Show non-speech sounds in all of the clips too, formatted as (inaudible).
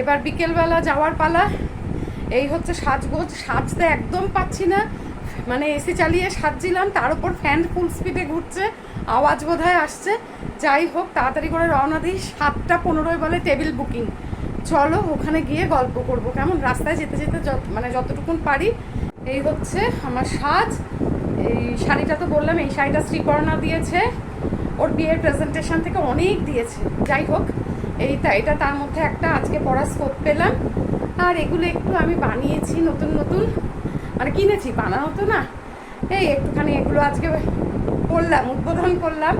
এবার বিকেলবেলা যাওয়ার পালা। এই হচ্ছে সাজগোজ। সাজতে একদম পাচ্ছি না। মানে এসি চালিয়ে সাজছিলাম, তার উপর ফ্যান ফুল স্পিডে ঘুরছে, আওয়াজ বোধহয় আসছে। যাই হোক, তাড়াতাড়ি করে রওনা দিই। সাতটা পনেরোয় বলে টেবিল বুকিং। চলো, ওখানে গিয়ে গল্প করব। কেমন? রাস্তায় যেতে যেতে মানে যতটুকুন পারি। এই হচ্ছে আমার সাজ। এই শাড়িটা তো বললাম, এই শাড়িটা শ্রীকর্ণা দিয়েছে। ওর বিয়ের প্রেজেন্টেশন থেকে অনেক দিয়েছে। যাই হোক এইটা, এটা তার মধ্যে একটা, আজকে পড়া স্কোপ পেলাম। আর এগুলো একটু আমি বানিয়েছি নতুন নতুন। মানে কিনেছি বানানো তো না। এই একটুখানি এগুলো আজকে করলাম, উদ্বোধন করলাম।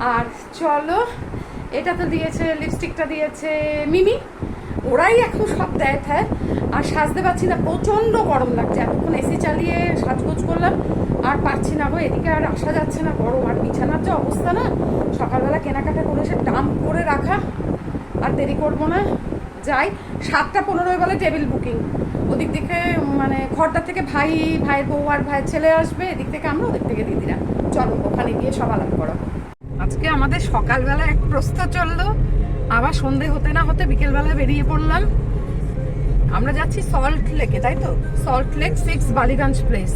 আর চলো, এটা তো দিয়েছে লিপস্টিকটা দিয়েছে মিমি। ওরাই এখন সব দেয় থ্যায় আর সাজতে পারছি না, প্রচণ্ড গরম লাগছে। এতক্ষণ এসি চালিয়ে সাজগোজ করলাম। আর পারছি না গো, এদিকে আর আসা যাচ্ছে না, গরম। আর বিছানার যে অবস্থা না, সকালবেলা কেনাকাটা করে সে ডাম্প করে রাখা। আর দেরি করব না। যাই, সাতটা পনেরোয় বলে টেবিল বুকিং ওদিক থেকে মানে ঘরটা থেকে ভাই, ভাইয়ের বউ আর ভাইয়ের ছেলে আসবে, এদিক থেকে আমরা ওদিক থেকে দিদিরা। চলো, ওখানে গিয়ে সব আলাপ করো। আজকে আমাদের সকালবেলা এক প্রস্ত চলল। আবার সন্ধে হতে না হতে বিকেলবেলা বেরিয়ে পড়লাম। আমরা যাচ্ছি সল্ট লেকে তাই তো? Salt lake six Ballygunge place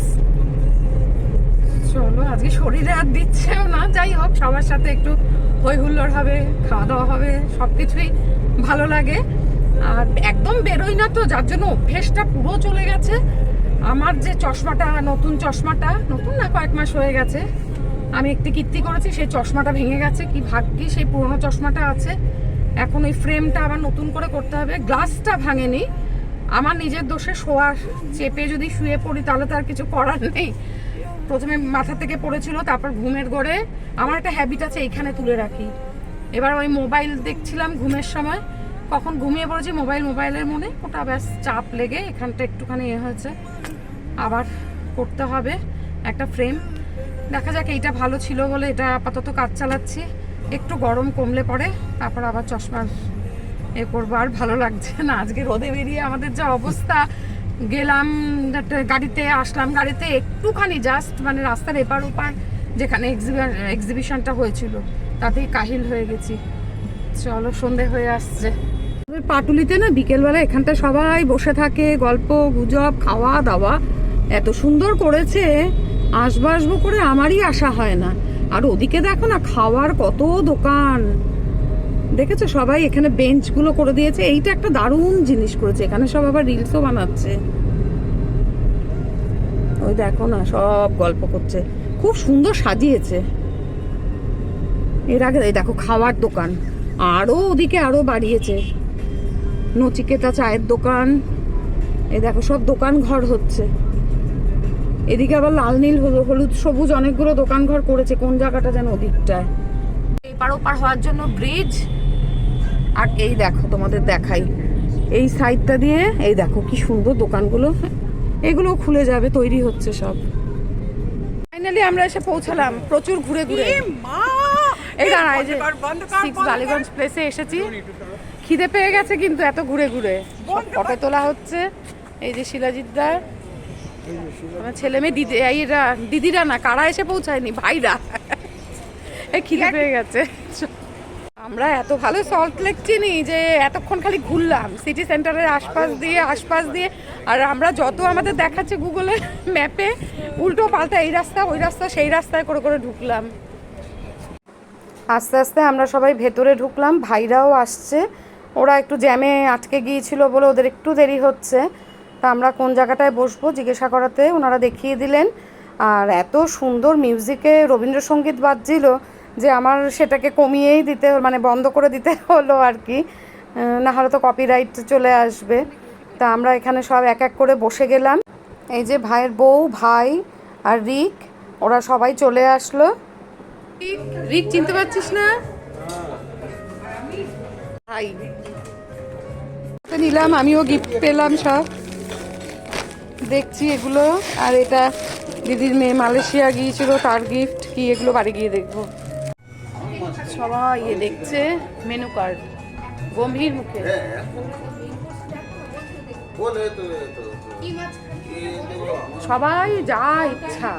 চলো, আজকে শরীরে আর দিচ্ছেও না। যাই হোক, সবার সাথে একটু হই হুল্লোড় হবে খাওয়া দাওয়া হবে সব কিছুই ভালো লাগে। আর একদম বেরোই না তো, যার জন্য অভ্যেসটা পুরো চলে গেছে। আমার যে চশমাটা, নতুন চশমাটা, নতুন না, কয়েক মাস হয়ে গেছে। আমি একটি কীর্তি করেছি, সেই চশমাটা ভেঙে গেছে। কি ভাগ্যি সেই পুরনো চশমাটা আছে। এখন ওই ফ্রেমটা আবার নতুন করে করতে হবে। গ্লাসটা ভাঙেনি। আমার নিজের দোষে শোয়া চেপে যদি শুয়ে পড়ি, তাহলে তো আর কিছু করার নেই। প্রথমে মাথা থেকে পড়েছিল, তারপর ঘুমের গড়ে আমার একটা হ্যাবিট আছে, এইখানে তুলে রাখি। এবার ওই মোবাইল দেখছিলাম ঘুমের সময়, কখন ঘুমিয়ে পড়েছি মোবাইল মোবাইলের মনে। ওটা ব্যাস চাপ লেগে, এখানটা একটুখানি এ হয়েছে। আবার করতে হবে একটা ফ্রেম দেখা যাক এইটা ভালো ছিল বলে এটা আপাতত কাজ চালাচ্ছি। একটু গরম কমলে পরে, তারপর আবার চশমার এ করব। আর ভালো লাগছে না, আজকে রোদে বেরিয়ে আমাদের যা অবস্থা। গেলাম গাড়িতে আসলাম। গাড়িতে একটুখানি জাস্ট মানে রাস্তার এপার ওপার যেখানে এক্সিবিশনটা হয়েছিল, তাতেই কাহিল হয়ে গেছি। চলো, সন্ধে হয়ে আসছে। পাটুলিতে না বিকেলবেলা এখানটা সবাই বসে থাকে, গল্প, গুজব খাওয়া দাওয়া এত সুন্দর করেছে, আসব আসব করে আমারই আসা হয় না। আর ওদিকে দেখো না, খাওয়ার কত দোকান। দেখেছ? সবাই এখানে বেঞ্চগুলো করে দিয়েছে। এইটা একটা দারুণ জিনিস করেছে। এখানে সব আবার রিলসও বানাচ্ছে। ওই দেখো না, সব গল্প করছে। খুব সুন্দর সাজিয়েছে। এর আগে দেখো, খাওয়ার দোকান। আরও ওদিকে আরও বাড়িয়েছে। নচিকেতা চায়ের দোকান। এই দেখো, সব দোকান ঘর হচ্ছে। এদিকে আবার লাল নীল, হলু- হলুদ, সবুজ অনেকগুলো দোকান ঘর করেছে। কোন জায়গাটা যেন ওদিকটায়। এপার ওপার হওয়ার জন্য ব্রিজ আর এই দেখো তোমাদের দেখাই। এই সাইডটা দিয়ে এই দেখো কি সুন্দর দোকানগুলো। এগুলো খুলে যাবে তৈরি হচ্ছে সব। ফাইনালি আমরা এসে পৌঁছালাম প্রচুর ঘুরে ঘুরে। এই দাঁড়া এই যে সিক্স বালিগঞ্জ প্লেসে এসেছি। খিদে পেয়ে গেছে কিন্তু এত ঘুরে ঘুরে। ফটো তোলা হচ্ছে। এই যে শিলাজিৎদা আমার ছেলে মেয়ে দিদি দিদিরা না কারা এসে পৌঁছায়নি? ভাইরা। এই খিদে পেয়ে গেছে। আমরা এত ভালো সল্ট লেক চিনি যে এতক্ষণ খালি ঘুরলাম সিটি সেন্টারের আশপাশ দিয়ে আশপাশ দিয়ে। আর আমরা যত আমাদের দেখাচ্ছে গুগলে ম্যাপে উল্টো পাল্টা এই রাস্তা, ওই রাস্তা, সেই রাস্তায় করে করে ঢুকলাম। আস্তে আস্তে আমরা সবাই ভেতরে ঢুকলাম, ভাইরাও আসছে। ওরা একটু জ্যামে আটকে গিয়েছিল বলে ওদের একটু দেরি হচ্ছে। তা আমরা কোন জায়গাটায় বসবো জিজ্ঞাসা করাতে ওনারা দেখিয়ে দিলেন। আর এত সুন্দর মিউজিকে রবীন্দ্রসঙ্গীত বাজছিল। যে আমার সেটাকে কমিয়েই দিতে মানে বন্ধ করে দিতে (laughs) হলো আর কি। না হলে তো কপিরাইট চলে আসবে। তা আমরা এখানে সব এক এক করে বসে গেলাম। এই যে ভাইয়ের বউ, ভাই আর রিক, ওরা সবাই চলে আসলো। রিক, চিনতে পারছিস না? ভাই। নিলাম, আমিও গিফট পেলাম সব। দেখছি এগুলো। আর এটা দিদির মেয়ে মালয়েশিয়া গিয়েছিল, তার গিফট কি এগুলো বাড়ি গিয়ে দেখব। সবাই এ দেখছে মেনু কার্ড গম্ভীর মুখে। তো তো সবাই যা ইচ্ছা।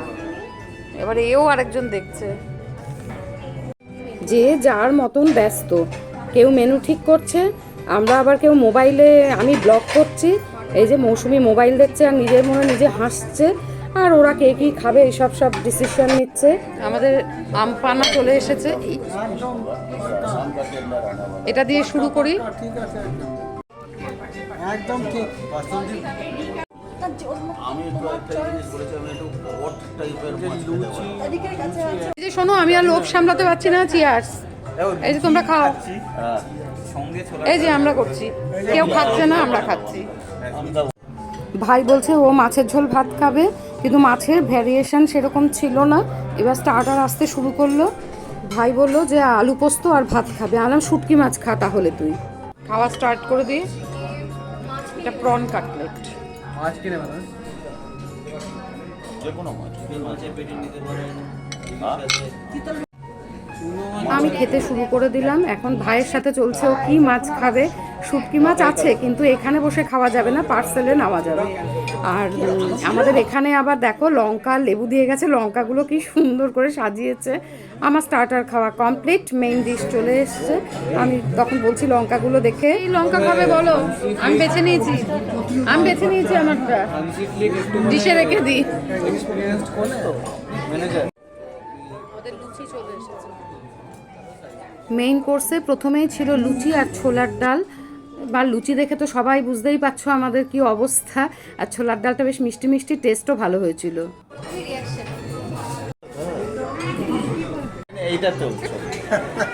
এবার এও আরেকজন দেখছে। যে যার মতন ব্যস্ত কেউ মেনু ঠিক করছে আমরা আবার কেউ মোবাইলে আমি ব্লগ করছি এই যে মৌসুমি মোবাইল দেখছে আর নিজের মনে নিজে হাসছে আর ওরা কে কি খাবে এইসব সব ডিসিশন নিচ্ছে। আমাদের আম পানা চলে এসেছে। এটা দিয়ে শুরু করি। একদম ঠিক এই যে শোনো আমি আর লোভ সামলাতে পারছি না চিয়ার্স এই যে তোমরা খাও। হ্যাঁ। এই যে আমরা করছি। কেউ খাচ্ছে না আমরা খাচ্ছি। ভাই বলছে ও মাছের ঝোল ভাত খাবে। কিন্তু মাছের ভ্যারিয়েশন সেরকম ছিল না। এবার স্টার্টার আসতে শুরু করল। ভাই বলল যে আলু পোস্ত আর ভাত খাবে। আলাম শুটকি মাছ খা তাহলে তুই। খাওয়া স্টার্ট করে দিই। এটা প্রন কাটলেট মাছ কিনে যে কোনো মাছ। মাছের পেটে নিতে পারেন আমি খেতে শুরু করে দিলাম। এখন ভাইয়ের সাথে চলছে ও কি মাছ খাবে। শুটকি মাছ আছে কিন্তু এখানে বসে খাওয়া যাবে না পার্সেলে নেওয়া যাবে। আর আমাদের এখানে আবার দেখো লঙ্কা লেবু দিয়ে গেছে লঙ্কাগুলো কি সুন্দর করে সাজিয়েছে। আমার স্টার্টার খাওয়া কমপ্লিট মেইন ডিশ চলে এসছে। আমি তখন বলছি লঙ্কাগুলো দেখে এই লঙ্কা খাবে বলো? আমি বেছে নিয়েছি। আমি বেছে নিয়েছি আমারটা। ডিশে রেখে দিই। মেইন কোর্সে প্রথমেই ছিল লুচি আর ছোলার ডাল। বা লুচি দেখে তো সবাই বুঝতেই পারছ আমাদের কি অবস্থা। আর ছোলার ডালটা বেশ মিষ্টি মিষ্টি টেস্টও ভালো হয়েছিল। এইটা তো।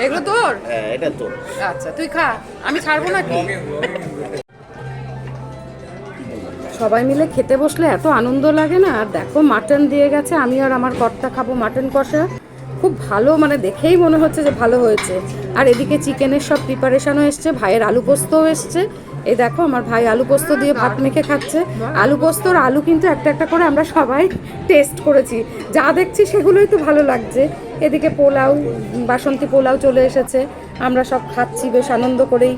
এগুলো তোর? হ্যাঁ এটা তো। আচ্ছা তুই খা। আমি ছাড়বো নাকি? সবাই মিলে খেতে বসলে এত আনন্দ লাগে না? আর দেখো মাটন দিয়ে গেছে আমি আর আমার কর্তা খাব মাটন কষা। খুব ভালো মানে দেখেই মনে হচ্ছে যে ভালো হয়েছে। আর এদিকে চিকেনের সব প্রিপারেশনও এসছে, ভাইয়ের আলু পোস্তও এসছে। এই দেখো, আমার ভাই আলু পোস্ত দিয়ে ভাত মেখে খাচ্ছে। আলু পোস্তর আলু কিন্তু একটা একটা করে আমরা সবাই টেস্ট করেছি। যা দেখছি সেগুলোই তো ভালো লাগছে। এদিকে পোলাও, বাসন্তী পোলাও চলে এসেছে। আমরা সব খাচ্ছি, বেশ আনন্দ করেই।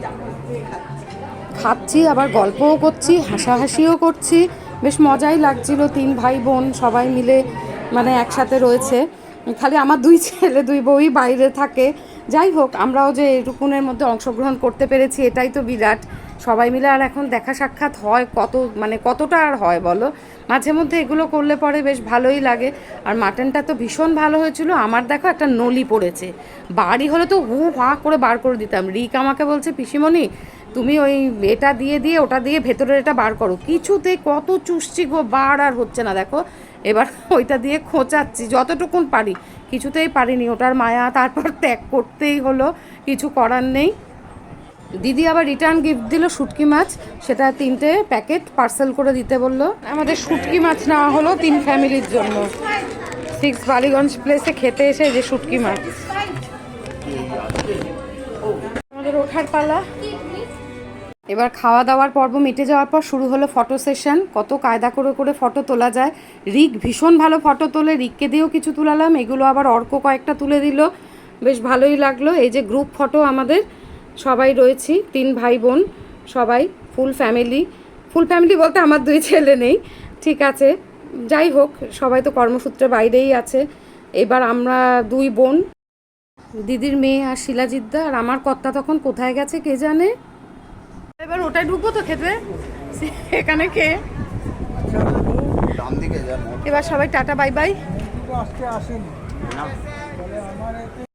খাচ্ছি, আবার গল্পও করছি, হাসাহাসিও করছি। বেশ মজাই লাগছিল, তিন ভাই বোন সবাই মিলে মানে একসাথে রয়েছে। খালি আমার দুই ছেলে, দুই বউই বাইরে থাকে। যাই হোক, আমরাও যে এটুকুনের মধ্যে অংশগ্রহণ করতে পেরেছি, এটাই তো বিরাট। সবাই মিলে আর এখন দেখা সাক্ষাৎ হয় কত মানে কতটা আর হয় বলো? মাঝে মধ্যে এগুলো করলে পরে বেশ ভালোই লাগে। আর মাটনটা তো ভীষণ ভালো হয়েছিল। আমার দেখো একটা নলি পড়েছে। বাড়ি হলে তো হু হা করে বার করে দিতাম। রিক আমাকে বলছে, পিসিমণি তুমি ওই এটা দিয়ে দিয়ে, ওটা দিয়ে ভেতরের এটা বার করো। কিছুতে কত চুষছি গো, বার আর হচ্ছে না, দেখো। এবার (laughs) ওইটা দিয়ে খোঁচাচ্ছি, যতটুকুন পারি। কিছুতেই পারিনি, ওটার মায়া তারপর (laughs) ত্যাগ করতেই হলো, কিছু করার নেই। দিদি আবার রিটার্ন গিফট দিল শুটকি মাছ, সেটা তিনটে প্যাকেট পার্সেল করে দিতে বলল। আমাদের শুটকি মাছ নেওয়া হলো তিন ফ্যামিলির জন্য। সিক্স বালিগঞ্জ প্লেসে খেতে এসে যে শুটকি মাছ। আমাদের ওঠার পালা। এবার খাওয়া দাওয়ার পর্ব মিটে যাওয়ার পর শুরু হলো ফটো সেশন কত কায়দা করে করে ফটো তোলা যায়। রিক ভীষণ ভালো ফটো তোলে। রিককে দিয়েও কিছু তুলালাম। এগুলো আবার অর্ক কয়েকটা তুলে দিল। বেশ ভালোই লাগল। এই যে গ্রুপ ফটো আমাদের, সবাই রয়েছি, তিন ভাই বোন, সবাই ফুল ফ্যামিলি ফুল ফ্যামিলি বলতে আমার দুই ছেলে নেই। ঠিক আছে। যাই হোক, সবাই তো কর্মসূত্রে বাইরেই আছে। এবার আমরা দুই বোন। দিদির মেয়ে আর শিলাজিদ্দা আর আমার কর্তা তখন কোথায় গেছে কে জানে? এবার ওটাই ঢুকবো তো খেতে? এখানে কে? যান এবার সবাই টাটা বাই বাই। আজকে আসেনি।